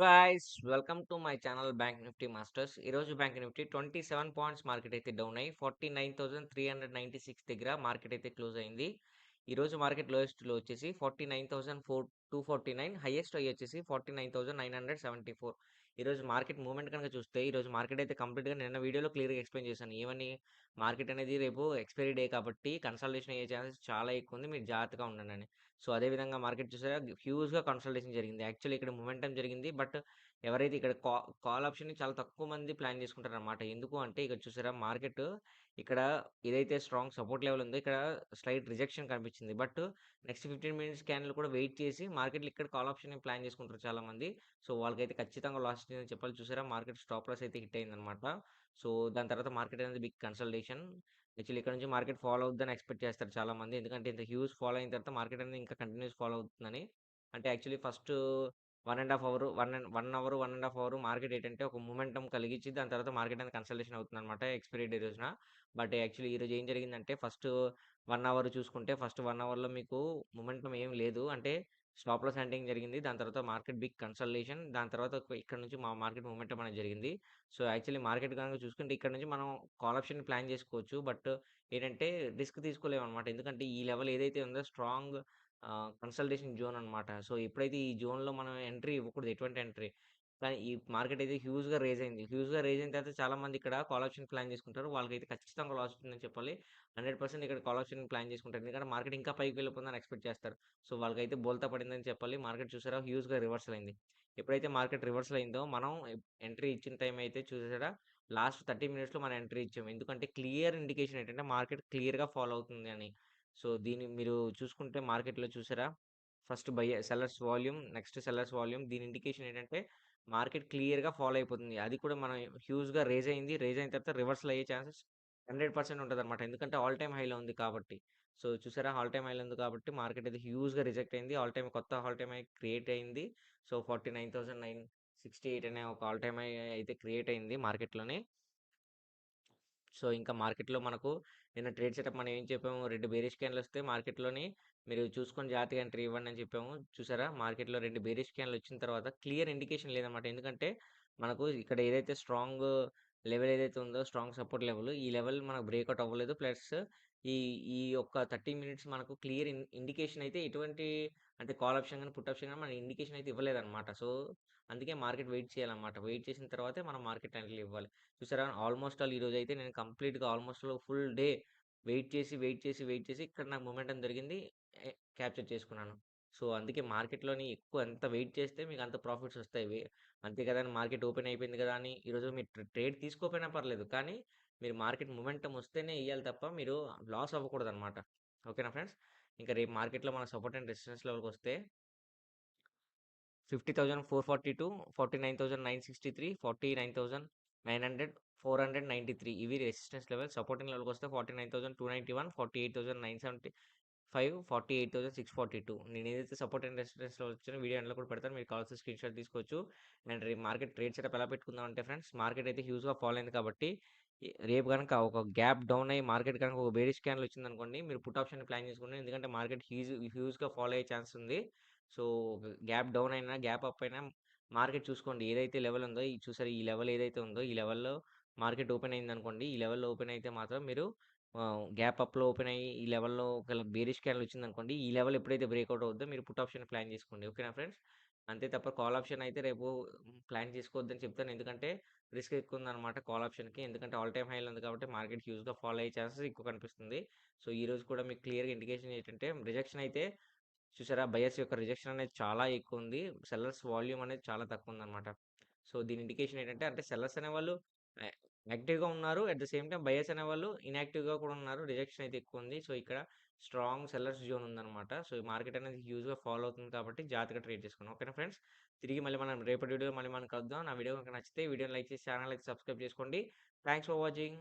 Guys welcome to my channel bank Nifty masters ఈరోజు bank Nifty twenty seven points market అయితే down అయ్యి forty nine thousand three hundred ninety six దగ్గర market అయితే close అయింది. ఈరోజు market లోయెస్ట్లో వచ్చేసి forty nine thousand four two forty nine highest అయ్యి వచ్చేసి forty nine thousand nine hundred seventy four. ఈరోజు మార్కెట్ మూవ్మెంట్ కనుక చూస్తే ఈరోజు మార్కెట్ అయితే కంప్లీట్గా నిన్న వీడియోలో క్లియర్గా ఎక్స్ప్లెయిన్ చేశాను. ఏమని? మార్కెట్ అనేది రేపు ఎక్స్పైరీ డే కాబట్టి కన్సల్టేషన్ అయ్యే ఛాన్సెస్ చాలా ఎక్కువ ఉంది. మీరు జాగ్రత్తగా ఉండండి సో అదేవిధంగా మార్కెట్ చూసారా హ్యూజ్గా కన్సల్టేషన్ జరిగింది. యాక్చువల్లీ ఇక్కడ మూమెంటం జరిగింది. బట్ ఎవరైతే ఇక్కడ కా కాల్ ఆప్షన్ని చాలా తక్కువ మంది ప్లాన్ చేసుకుంటారు అనమాట ఎందుకు అంటే ఇక్కడ చూసారా మార్కెట్ ఇక్కడ ఏదైతే స్ట్రాంగ్ సపోర్ట్ లెవెల్ ఉందో ఇక్కడ స్లైట్ రిజెక్షన్ కనిపించింది. బట్ నెక్స్ట్ ఫిఫ్టీన్ మినిట్స్ క్యాన్లు కూడా వెయిట్ చేసి మార్కెట్లో ఇక్కడ కాల్ ఆప్షన్ ప్లాన్ చేసుకుంటారు చాలా మంది సో వాళ్ళకైతే ఖచ్చితంగా లాస్ అని చెప్పాలి. చూసారా మార్కెట్ స్టాప్ లాస్ అయితే హిట్ అయిందనమాట సో దాని తర్వాత మార్కెట్ అనేది బిగ్ కన్సల్టేషన్. యాక్చువల్లీ ఇక్కడ నుంచి మార్కెట్ ఫాలో అవుతుందని ఎక్స్పెక్ట్ చేస్తారు చాలా మంది ఎందుకంటే ఇంత హ్యూజ్ ఫాలో అయిన తర్వాత మార్కెట్ అనేది ఇంకా కంటిన్యూస్ ఫాలో అవుతుందని. అంటే actually first one and half hour one and one hour one and half hour market ఏంటంటే ఒక మూమెంటం కలిగించి దాని తర్వాత మార్కెట్ అనేది కన్సల్టేషన్ అవుతుంది అనమాట ఎక్స్పైరీ డే రోజున. బట్ యాక్చువల్లీ ఈరోజు ఏం జరిగిందంటే ఫస్ట్ వన్ అవర్ చూసుకుంటే ఫస్ట్ వన్ అవర్లో మీకు మూమెంటం ఏం లేదు. అంటే స్టాప్ లాస్ హ్యాండింగ్ జరిగింది. దాని తర్వాత మార్కెట్ బిగ్ కన్సల్టేషన్. దాని తర్వాత ఇక్కడ నుంచి మా మార్కెట్ మూమెంటం అనేది జరిగింది. సో యాక్చువల్లీ మార్కెట్ కనుక చూసుకుంటే ఇక్కడ నుంచి మనం కాల్ ఆప్షన్ ప్లాన్ చేసుకోవచ్చు. బట్ ఏంటంటే రిస్క్ తీసుకోలేము అనమాట ఎందుకంటే ఈ లెవెల్ ఏదైతే ఉందో స్ట్రాంగ్ కన్సల్టేషన్ జోన్ అనమాట సో ఎప్పుడైతే ఈ జోన్లో మనం ఎంట్రీ ఇవ్వకూడదు ఎటువంటి ఎంట్రీ. కానీ ఈ మార్కెట్ అయితే హ్యూజ్గా రేజ్ అయింది. హ్యూజ్గా రేజ్ అయిన తర్వాత చాలా మంది ఇక్కడ కాల్ ఆప్షన్ ప్లాన్ చేసుకుంటారు. వాళ్ళకైతే ఖచ్చితంగా లాస్ అవుతుందని చెప్పాలి. హండ్రెడ్ పర్సెంట్ ఇక్కడ కాల్ ఆప్షన్ ప్లాన్ చేసుకుంటారు. ఎందుకంటే మార్కెట్ ఇంకా పైకి వెళ్ళిపోతుందని ఎక్స్పెక్ట్ చేస్తారు. సో వాళ్ళకైతే బోల్తా పడిందని చెప్పాలి. మార్కెట్ చూసారా? హ్యూజ్గా రివర్సల్ అయింది. ఎప్పుడైతే మార్కెట్ రివర్సల్ అయిందో మనం ఎంట్రీ ఇచ్చిన టైం అయితే చూసారా? లాస్ట్ థర్టీ మినిట్స్లో మనం ఎంట్రీ ఇచ్చాము ఎందుకంటే క్లియర్ ఇండికేషన్ ఏంటంటే మార్కెట్ క్లియర్గా ఫాలో అవుతుంది అని. సో దీన్ని మీరు చూసుకుంటే మార్కెట్లో చూసారా? First buy sellers volume next sellers volume. దీని ఇండికేషన్ ఏంటంటే మార్కెట్ క్లియర్గా ఫాలో అయిపోతుంది. అది కూడా మనం హ్యూజ్గా రేజ్ అయింది. రేజ్ అయిన తర్వాత రివర్సల్ అయ్యే ఛాన్సెస్ హండ్రెడ్ పర్సెంట్ ఉంటుంది అనమాట ఎందుకంటే ఆల్ టైమ్ హైలో ఉంది కాబట్టి. సో చూసారా? ఆల్ టైమ్ హైలో ఉంది కాబట్టి మార్కెట్ అయితే హ్యూజ్గా రిజెక్ట్ అయింది. ఆల్ టైమ్ కొత్త ఆల్ టైమ్ హై క్రియేట్ అయింది. So forty nine thousand nine sixty eight అనే ఒక ఆల్ టైమ్ హై అయితే క్రియేట్ అయింది మార్కెట్లోనే. సో ఇంకా మార్కెట్లో మనకు నిన్న ట్రేడ్ సెటప్ మనం ఏం చెప్పాము? రెండు బేరిష్ క్యాన్లు వస్తే మార్కెట్లోని మీరు చూసుకొని జాగ్రత్తగా ఎంట్రీ ఇవ్వండి అని చెప్పాము. చూసారా? మార్కెట్లో రెండు బేరిష్ క్యాన్లు వచ్చిన తర్వాత క్లియర్ ఇండికేషన్ లేదన్నమాట. ఎందుకంటే మనకు ఇక్కడ ఏదైతే స్ట్రాంగ్ లెవెల్ ఏదైతే ఉందో స్ట్రాంగ్ సపోర్ట్ లెవెల్ ఈ లెవెల్ మనకు బ్రేక్అవుట్ అవ్వలేదు. ప్లస్ ఈ ఈ యొక్క థర్టీ మినిట్స్ మనకు క్లియర్ ఇండికేషన్ అయితే ఎటువంటి అంటే కాల్ ఆప్షన్ కానీ పుట్ ఆప్షన్ కానీ మన ఇండికేషన్ అయితే ఇవ్వలేదన్నమాట. సో అందుకే మార్కెట్ వెయిట్ చేయాలన్నమాట. వెయిట్ చేసిన తర్వాతే మనం మార్కెట్ ఎంట్రీలు ఇవ్వాలి. చూసారా? ఆల్మోస్ట్ ఆల్ ఈరోజు అయితే నేను కంప్లీట్గా ఆల్మోస్ట్ ఫుల్ డే వెయిట్ చేసి వెయిట్ చేసి వెయిట్ చేసి ఇక్కడ నాకు మూమెంటం దొరికింది. క్యాప్చర్ చేసుకున్నాను. సో అందుకే మార్కెట్లోని ఎక్కువ ఎంత వెయిట్ చేస్తే మీకు అంత ప్రాఫిట్స్ వస్తాయి. అంతే కదా మార్కెట్ ఓపెన్ అయిపోయింది కదా అని ఈరోజు మీరు ట్రేడ్ తీసుకోపోయినా పర్లేదు. కానీ మీరు మార్కెట్ మొమెంటం వస్తేనే ఇవ్వాలి తప్ప మీరు లాస్ అవ్వకూడదు అనమాట ఓకేనా ఫ్రెండ్స్? ఇంకా రేపు మార్కెట్లో మన సపోర్ట్ అండ్ రెసిస్టెన్స్ లెవెల్కి వస్తే fifty thousand four forty two forty nine thousand nine sixty three forty nine thousand nine hundred four hundred ninety three ఇవి రెసిస్టెన్స్ లెవెల్ సపోర్టింగ్ లెవెల్కి వస్తే forty nine thousand two ninety one forty eight thousand nine seventy five forty eight thousand six forty two. నేను ఏదైతే support and రెసిస్టెన్స్లో వచ్చిన video ఎండ్లో కూడా పెడతాను. మీరు కావాల్సిన స్క్రీన్ షాట్ తీసుకోవచ్చు. అండ్ రేపు మార్కెట్ ట్రేడ్ సెటప్ ఎలా పెట్టుకుందాం అంటే ఫ్రెండ్స్ మార్కెట్ అయితే హ్యూజ్గా ఫాలో అయింది కాబట్టి రేపు కనుక ఒక గ్యాప్ డౌన్ అయ్యి మార్కెట్ కనుక ఒక బేరీ స్కాన్లు వచ్చింది అనుకోండి మీరు పుట్ ఆప్షన్ ప్లాన్ చేసుకోండి ఎందుకంటే మార్కెట్ హ్యూజ్ హ్యూజ్గా ఫాలో అయ్యే ఛాన్స్ ఉంది. సో గ్యాప్ డౌన్ అయినా గ్యాప్ అప్ అయినా మార్కెట్ చూసుకోండి. ఏదైతే లెవెల్ ఉందో ఈ చూసారు ఈ లెవెల్ ఏదైతే ఉందో ఈ లెవెల్లో మార్కెట్ ఓపెన్ అయింది అనుకోండి ఈ లెవెల్లో ఓపెన్ అయితే మాత్రం మీరు గ్యాప్ అప్లో ఓపెన్ అయ్యి ఈ లెవెల్లో ఒక బేరిష్ క్యాన్లు వచ్చింది అనుకోండి ఈ లెవెల్ ఎప్పుడైతే బ్రేక్అవుట్ అవుతుందో మీరు పుట్ ఆప్షన్ ప్లాన్ చేసుకోండి. ఓకేనా ఫ్రెండ్స్? అంతే తప్ప కాల్ ఆప్షన్ అయితే రేపు ప్లాన్ చేసుకోవద్దని చెప్తాను. ఎందుకంటే రిస్క్ ఎక్కువ ఉందన్నమాట కాల్ ఆప్షన్కి. ఎందుకంటే ఆల్ టైమ్ హైలో ఉంది కాబట్టి మార్కెట్ హ్యూజ్గా ఫాలో అయ్యే ఛాన్సెస్ ఎక్కువ కనిపిస్తుంది. సో ఈ రోజు కూడా మీకు క్లియర్గా ఇండికేషన్ ఏంటంటే రిజెక్షన్ అయితే చూసారా బయర్స్ యొక్క రిజెక్షన్ అనేది చాలా ఎక్కువ ఉంది సెల్లర్స్ వాల్యూమ్ అనేది చాలా తక్కువ ఉందన్నమాట సో దీని ఇండికేషన్ ఏంటంటే అంటే సెల్లర్స్ అనేవాళ్ళు యాక్టివ్గా ఉన్నారు. At the same time buyers అనేవాళ్ళు ఇన్యాక్టివ్గా కూడా ఉన్నారు. రిజెక్షన్ అయితే ఎక్కువ ఉంది. సో ఇక్కడ స్ట్రాంగ్ సెల్లర్స్ జోన్ ఉందన్నమాట. సో ఈ మార్కెట్ అనేది హ్యూజ్గా ఫాలో అవుతుంది కాబట్టి జాగ్రత్తగా ట్రేడ్ చేసుకున్నాం ఓకేనా ఫ్రెండ్స్? తిరిగి మళ్ళీ మనం రేపటి వీడియో మళ్ళీ మనం కలుద్దాం. నా వీడియో నచ్చితే వీడియోని లైక్ చేసి ఛానల్ అయితే సబ్స్క్రైబ్ చేసుకోండి. Thanks for watching.